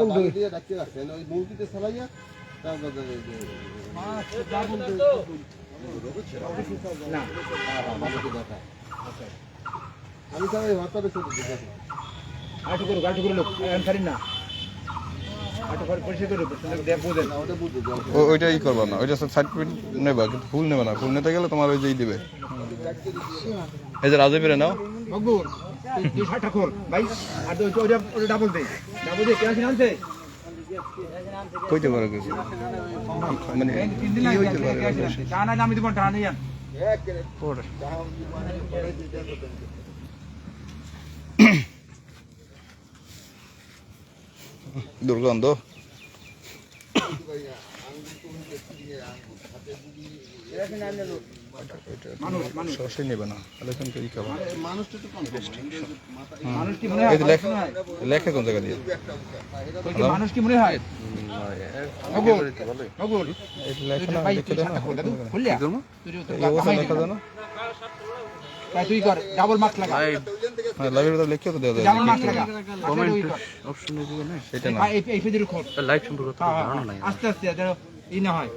মধ্যে- হ্যাঁ। আমি স্যার এই বেশি আটু করো আটু করে আমি ছাড়ি না ওইটাই করবা না ওইটা সাইড নেবা কিন্তু ফুল নেবে না। ফুল নিতে গেলে তোমার ওই যেই দিবে। এই যে নাও। তুই- তুই ষাটটা খোল ভাই। আর তুই ওইটা ওইটা ডাবল দে ডাবল দে কেন আনছে কইতে পারো কিছু মানে এই তিন দিন কি আগে হইতে পারে কেন আনছে টানা আমি দিব টানা নিয়ে আন পরে দুর্গন্ধ। মানুষ মানুষ। সরাসরি নেবে না তাহলে কিন্তু ই খাব। মানুষটা তো কম মানুষ কি মনে হয় এই যে লেখা লেখা কোন জায়গা দিয়ে? মানুষ কি মনে হয়? লেখা না না না হ্যাঁ লাইভের তো লিখে তো দেওয়া যায় মার্কস লাগা কমেন্ট সেটা না। এই এই পেজের খোল লাইফ সম্পর্কে তো হ্যাঁ, ধারণা নাই। আস্তে আস্তে যেন ই না হয়।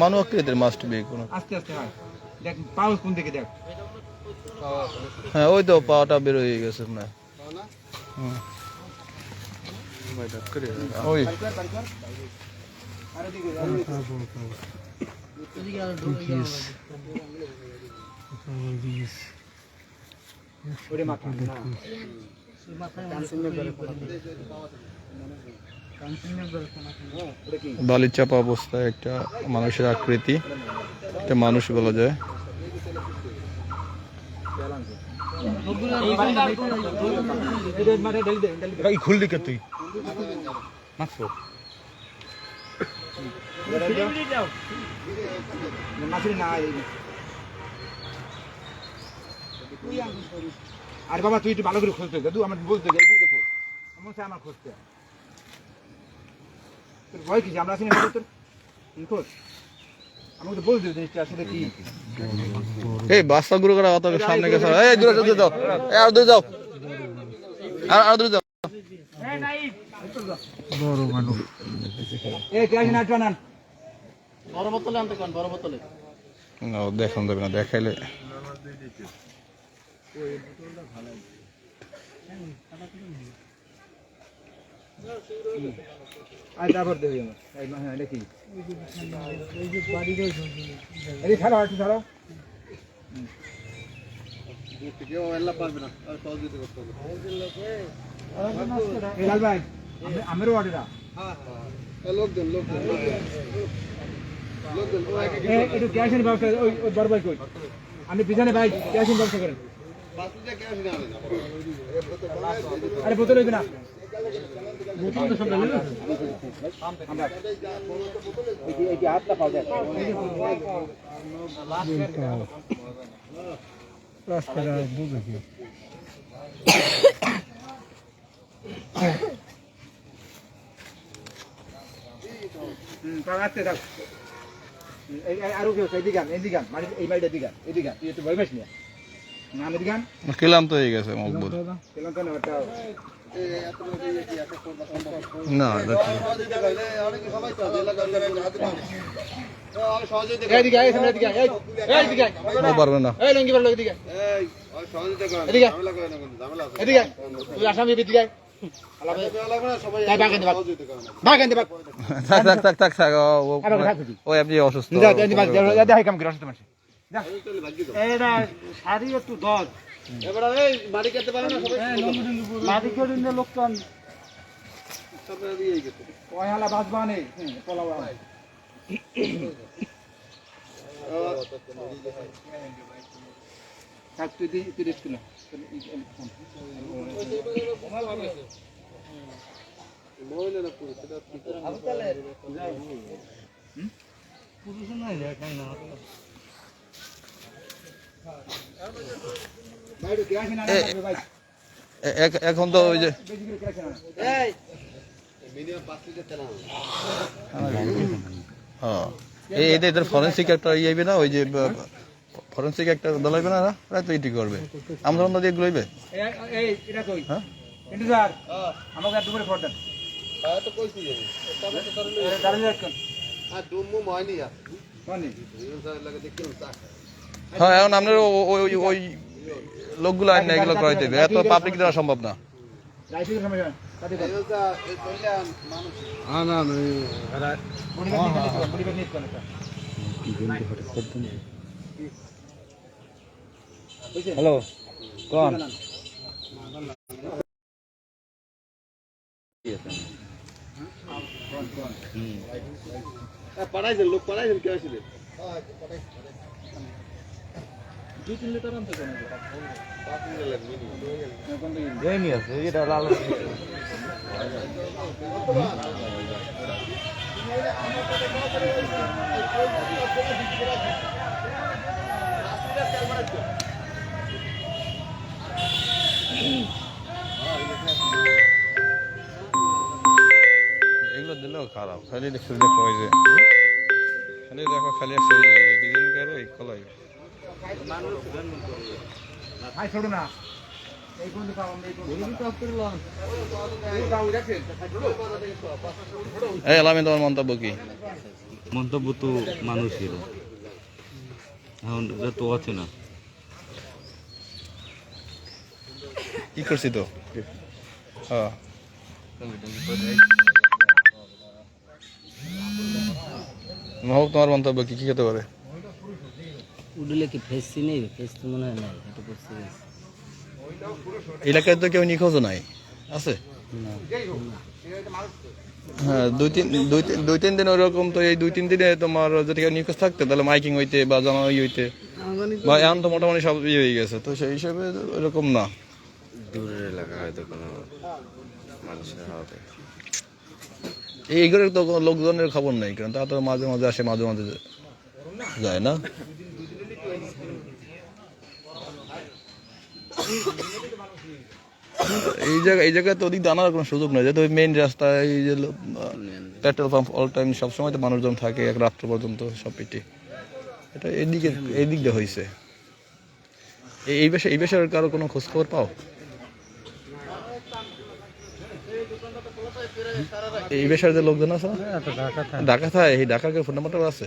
মানব আকৃতির মাস্ট বি কোনো। আস্তে আস্তে হয়। দেখ পাউস কোন দিকে দেখ। হ্যাঁ ওই তো পাওয়াটা বের হয়ে গেছে না হুম। ওই। ওরে মাথা না বালির চাপা অবস্থায় একটা মানুষের আকৃতি একটা মানুষ বলা যায়। খুললি কে তুই। মাছো মাছরি না এই আর বাবা তুই একটু ভালো করে খুঁজতে দাদু আমার বলতে যাই বুঝতে খোঁজ। আমার আমার খুঁজতে তোর ভয় কি যে আমরা না তোর? খোঁজ। আমাকে তো বলতে জিনিসটা আসলে কি? এই বাস্তা গুরু করা অত সামনে গেছে। এই দূরে দূরে যাও। এই আর দূরে যাও। আর আর দূরে যাও। এ ক্লাস না টানান বড় বোতলে আনতে কোন? বড় বোতলে? না দেখান যাবে না দেখাইলে। আর তারপর দেবে আমার। এই মা- হ্যাঁ দেখি। এই ছাড়ো একটু ছাড়ো কেউ এল্লা পারবে না আর সহযোগিতা করতে হবে লাল ভাই আমি- আমিরও অর্ডার হ্যাঁ হ্যাঁ লোকজন লোকজন লোকজন লোকজন ও এক এক একটু ক্যাশের ব্যবস্থা ওই ওই ভাই কই? আপনি পিছনে ভাই ক্যাশের ব্যবস্থা করেন বাসুদা কেউ আসে না আরে বোতল হইবে না বোতল তো সব আমরা এই যে- হাতটা পাও দেখ আসতে এই- এই আরও কেউ এদিকে এদিকে এই বাড়িটা আন, এদিকে। তুই একটু ভয় পাস আন। ক্লান্ত হয়ে গেছে মকবুল না, তো পারবে আসামি। থাক থাক থাক থাক। ও আপনি অসুস্থ এটা শাড়ি একটু দশ এবার এই মাটি কাটতে পারে না সবাই। মাটি করে নিয়ে লোকজন সবাই দিয়ে গেছে। ওই হালা বাঁচবা নে। হুম, পোলাও আন। থাক তুই তুই রেস্ট করলে পুরুষ সেটা কি করে? ভাই কে আসে না ভাই এ- এক- এখন তো ওই যে এদের এদের ফরেন্সিক একটা ইয়ে না ওই যে ফরেন্সিক একটা দলাইবে না না? ওরা তো এটি করবে। আমরা অন্য দিয়ে গুলাইবে এই- এই এটা কই? হ্যাঁ? আমাকে হ্যাঁ, এখন আপনার ওই ওই লোকগুলো আইন না এগুলো করাইতে হবে। এত পাবলিক দেওয়া সম্ভব না। হ্যালো কোন এ, পাঠাইছেন, লোক পাঠাইছেন, কে আসিলেন? দুই তিন লিটার আনতে কোন পাঁচ লিটার লাগবে, minimum। এগুলো দিলেও খারাপ। খালি দেখো খালি দেখো খালি একটা কি এই কলাই। ভাই ছোড়ো না। এই তোমার মন্তব্য কি? মন্তব্য তো মানুষের এখন এটা তো আছে না। কি করছি তো? হ্যাঁ মহক তোমার মন্তব্য কি? কি খেতে পারে? উডলে কি ফেসছি নেই? ফেস তো মনে হয় নাই এটা করছে গেছে এলাকায় তো কেউ নিখোঁজও নাই। আছে? হ্যাঁ দুই তিন দুই তিন দুই তিন দিন ওরকম তো এই দুই তিন দিনে তোমার যদি কেউ নিখোঁজ থাকতে তাহলে মাইকিং হইতে বা জানা হইতে। বা এখন তো মোটামুটি সব ইয়ে হয়ে গেছে তো সেই হিসেবে এরকম না। দূরের এলাকা হয়তো কোনো মানুষের হবে এইগুলোর তো লোকজনের খবর নেই কারণ তা তো মাঝে মাঝে আসে মাঝে মাঝে যায় না। এই জায়গা এই জায়গায় তো ওদিক দিয়ে কোনো সুযোগ নেই। যেহেতু মেইন রাস্তা এই যে পেট্রোল পাম্প অল টাইম সবসময় তো মানুষজন থাকে এক রাত্র পর্যন্ত সব পিটি। এটা এইদিকে এই দিক দিয়ে হয়েছে এই- এই বেশে এই বেশের কারও কোনো খোঁজ খবর পাও? এই বেশের যে লোকজন আছে না? ঢাকা থাকে এই ঢাকার ফোন নাম্বারটা আছে?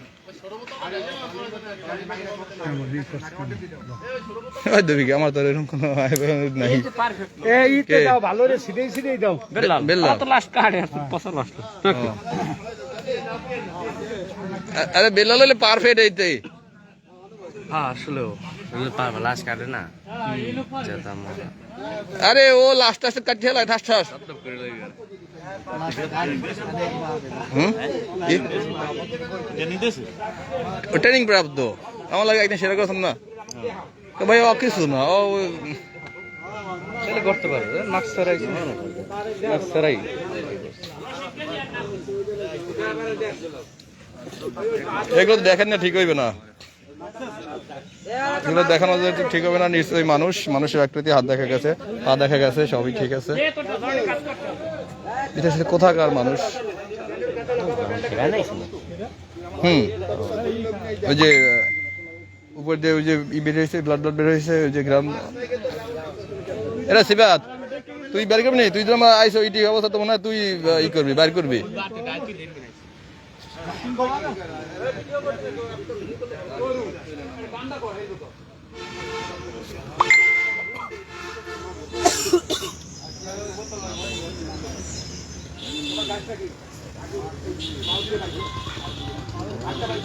ওই দেবী আমার তো এরকম কোনো নাই। এই কে? দাও ভালো রে সিধেই সিধেই দাও। বেল্লাল। বেল্লাল। লাস্ট কাটে পচা লাস্ট আরে পারফেক্ট এইতে। হ্যাঁ পারবে কাটে না। যেতাম আরে ও লাস্ট আসতে কাটছে হেলায় ঠাস ঠাস। হুম কি ও ট্রেনিং প্রাপ্ত। আমার লাগে একদিন সেরা করছেন না। ভাই ও কিছু না ও করতে পারবে নাকসারাই নাকসারাই এগুলো দেখেন না ঠিক হইবে না। এগুলো দেখানো যে ঠিক হবে না নিশ্চয়ই মানুষ মানুষের আকৃতি হাত দেখা গেছে পা দেখা গেছে সবই ঠিক আছে। এটা আসলে কোথাকার মানুষ? হুম। ওই যে উপর দিয়ে ওই যে ই বের হয়েছে ব্লাড ব্লাড বের হয়েছে ওই যে গ্রাম। এরা সিবাত। তুই বের করবি নি? তুই তো আমার আইসো ইটি অবস্থা তো মনে হয় তুই ই করবি বাইর করবি। তোমার গাছটা কি মাল দিয়ে রাখো আচ্ছা ভাই